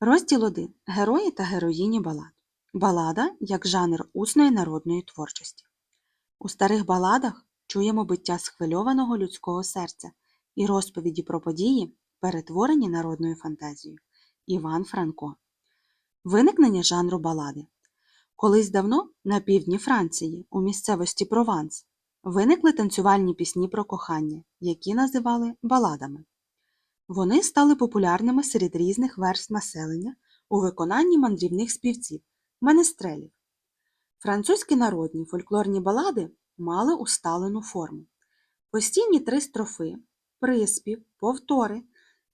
Розділ 1. Герої та героїні балад. Балада як жанр усної народної творчості. У старих баладах чуємо биття схвильованого людського серця і розповіді про події, перетворені народною фантазією. Іван Франко. Виникнення жанру балади. Колись давно на півдні Франції, у місцевості Прованс, виникли танцювальні пісні про кохання, які називали баладами. Вони стали популярними серед різних верств населення у виконанні мандрівних співців, менестрелів. Французькі народні фольклорні балади мали усталену форму. Постійні три строфи, приспів, повтори,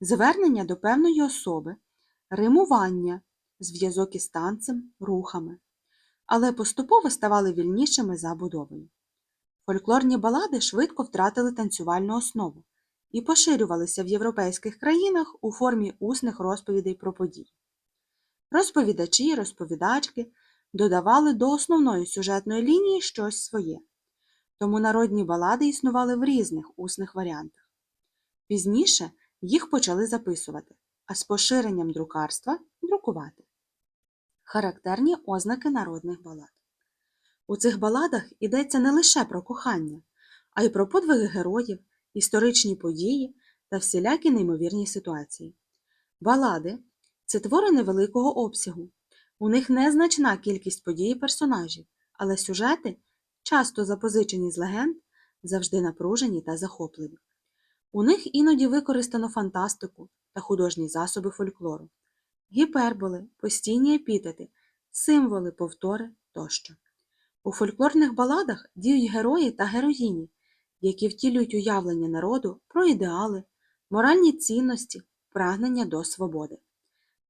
звернення до певної особи, римування, зв'язок із танцем, рухами, але поступово ставали вільнішими за будовою. Фольклорні балади швидко втратили танцювальну основу і поширювалися в європейських країнах у формі усних розповідей про події. Розповідачі розповідачки додавали до основної сюжетної лінії щось своє, тому народні балади існували в різних усних варіантах. Пізніше їх почали записувати, а з поширенням друкарства друкувати. Характерні ознаки народних балад. У цих баладах йдеться не лише про кохання, а й про подвиги героїв, історичні події та всілякі неймовірні ситуації. Балади це твори невеликого обсягу. У них незначна кількість подій і персонажів, але сюжети, часто запозичені з легенд, завжди напружені та захопливі. У них іноді використано фантастику та художні засоби фольклору, гіперболи, постійні епітети, символи, повтори тощо. У фольклорних баладах діють герої та героїні, які втілюють уявлення народу про ідеали, моральні цінності, прагнення до свободи.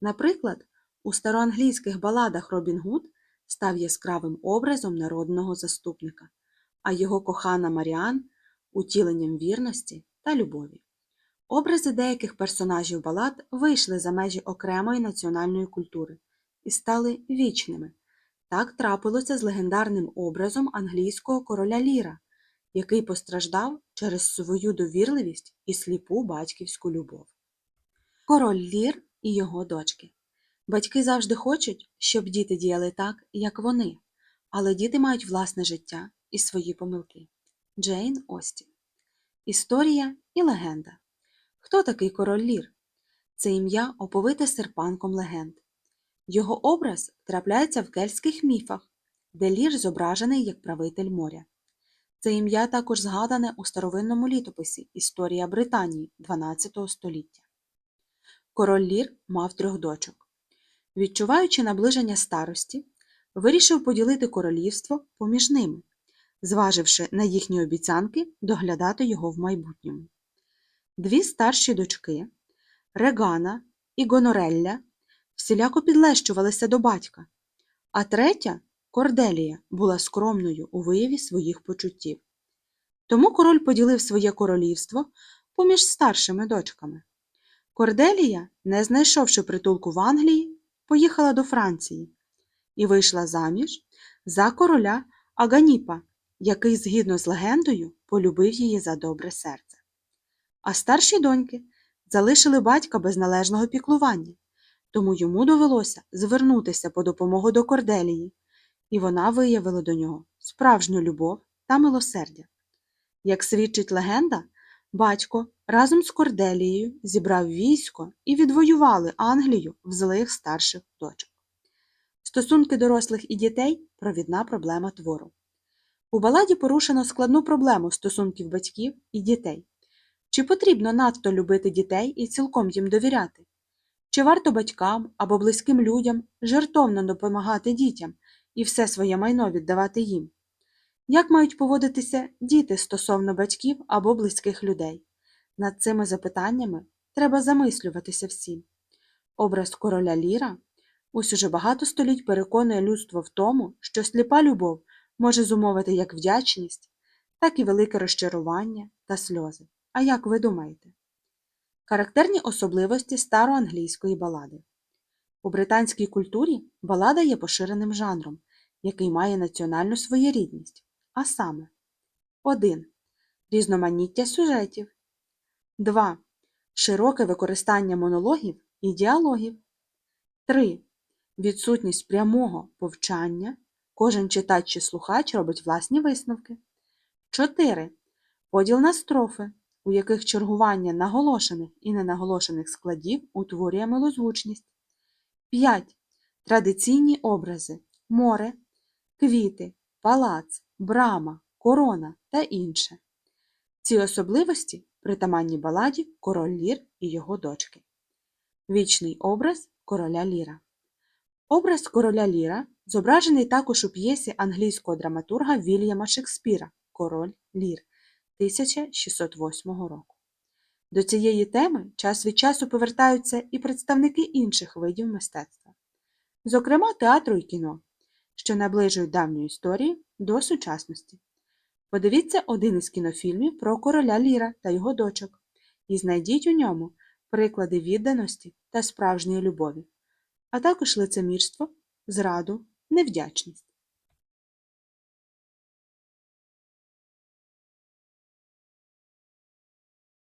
Наприклад, у староанглійських баладах Робін Гуд став яскравим образом народного заступника, а його кохана Маріан утіленням вірності та любові. Образи деяких персонажів балад вийшли за межі окремої національної культури і стали вічними. Так трапилося з легендарним образом англійського короля Ліра, який постраждав через свою довірливість і сліпу батьківську любов. Король Лір і його дочки. Батьки завжди хочуть, щоб діти діяли так, як вони, але діти мають власне життя і свої помилки. Джейн Остін. Історія і легенда. Хто такий король Лір? Це ім'я оповите серпанком легенд. Його образ трапляється в кельтських міфах, де Лір зображений як правитель моря. Це ім'я також згадане у старовинному літописі Історія Британії 12 століття. Король Лір мав трьох дочок. Відчуваючи наближення старості, вирішив поділити королівство поміж ними, зваживши на їхні обіцянки доглядати його в майбутньому. Дві старші дочки Регана і Гонорелля всіляко підлещувалися до батька, а третя Корделія була скромною у вияві своїх почуттів. Тому король поділив своє королівство поміж старшими дочками. Корделія, не знайшовши притулку в Англії, поїхала до Франції і вийшла заміж за короля Аганіпа, який, згідно з легендою, полюбив її за добре серце. А старші доньки залишили батька без належного піклування, тому йому довелося звернутися по допомогу до Корделії, і вона виявила до нього справжню любов та милосердя. Як свідчить легенда, батько разом з Корделією зібрав військо і відвоювали Англію в злих старших дочок. Стосунки дорослих і дітей провідна проблема твору. У баладі порушено складну проблему стосунків батьків і дітей. Чи потрібно надто любити дітей і цілком їм довіряти? Чи варто батькам або близьким людям жертовно допомагати дітям і все своє майно віддавати їм? Як мають поводитися діти стосовно батьків або близьких людей? Над цими запитаннями треба замислюватися всім. Образ короля Ліра ось уже багато століть переконує людство в тому, що сліпа любов може зумовити як вдячність, так і велике розчарування та сльози. А як ви думаєте? Характерні особливості староанглійської балади. У британській культурі балада є поширеним жанром, який має національну своєрідність, а саме 1. Різноманіття сюжетів. 2. Широке використання монологів і діалогів. 3. Відсутність прямого повчання. Кожен читач чи слухач робить власні висновки. 4. Поділ на строфи, у яких чергування наголошених і ненаголошених складів утворює милозвучність. 5. Традиційні образи море, квіти, палац, брама, корона та інше. Ці особливості притаманні баладі Король Лір і його дочки. Вічний образ короля Ліра. Образ короля Ліра зображений також у п'єсі англійського драматурга Вільяма Шекспіра Король Лір 1608 року. До цієї теми час від часу повертаються і представники інших видів мистецтва, зокрема театру і кіно, що наближують давню історію до сучасності. Подивіться один із кінофільмів про короля Ліра та його дочок і знайдіть у ньому приклади відданості та справжньої любові, а також лицемірство, зраду, невдячність.